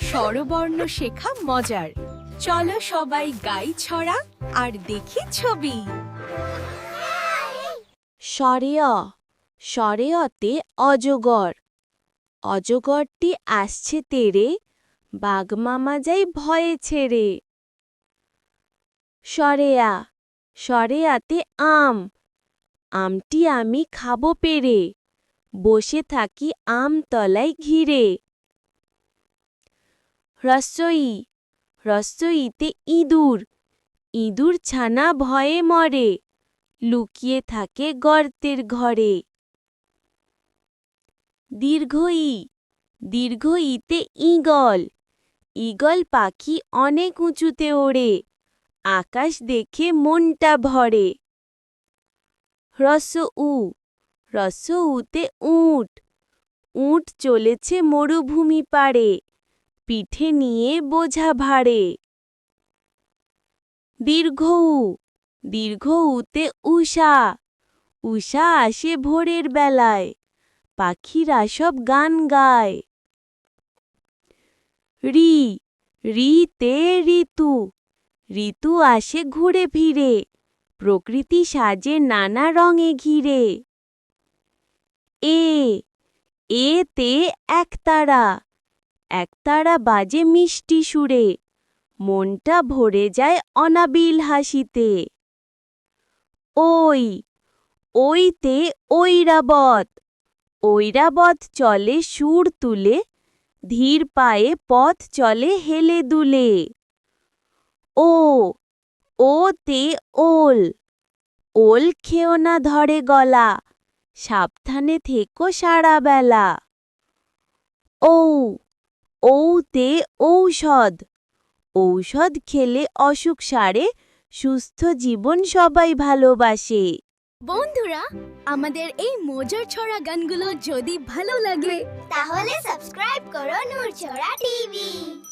স্বরবর্ণ শেখা মজার। চলো সবাই গাই ছড়া আর দেখি ছবি। সরেয়, সরেয়তে অজগর। অজগরটি আসছে তেরে বাঘমামা যাই ভয়ে ছেড়ে। সরেয়া, সরেয়াতে আম। আমটি আমি খাব পেরে। বসে থাকি আম তলায় ঘিরে। রসই, রসইতে ইঁদুর ইঁদুর ছানা ভয়ে মরে, লুকিয়ে থাকে গর্তের ঘরে। দীর্ঘই দীর্ঘ ইতে ঈগল ঈগল পাখি অনেক উঁচুতে ওড়ে, আকাশ দেখে মনটা ভরে। রস উ রস উতে উট। উট চলেছে মরুভূমি পাড়ে, পিঠে নিয়ে বোঝা ভাড়ে। দীর্ঘ উ, দীর্ঘ উতে উষা উষা আসে ভোরের বেলায়, পাখিরা সব গান গায়। রি রিতে ঋতু ঋতু আসে ঘুরে ফিরে, প্রকৃতি সাজে নানা রঙে ঘিরে। এ এতে একতারা একতারা বাজে মিষ্টি সুরে। মনটা ভরে যায় অনাবিল হাসিতে। ওই ওইতে ঐরাবত। ঐরাবত চলে সুর তুলে, ধীর পায়ে পথ চলে হেলে দুলে। ও ওতে ওল। ওল খেও না ধরে গলা। সাবধানে থেকো সারা বেলা ঔ, ঔতে ঔষধ। ঔষধ খেলে অসুখ সারে, সুস্থ জীবন সবাই ভালোবাসে। বন্ধুরা, আমাদের এই মজার ছড়া গানগুলো যদি ভালো লাগে, তাহলে সাবস্ক্রাইব করো নূরছড়া টিভি।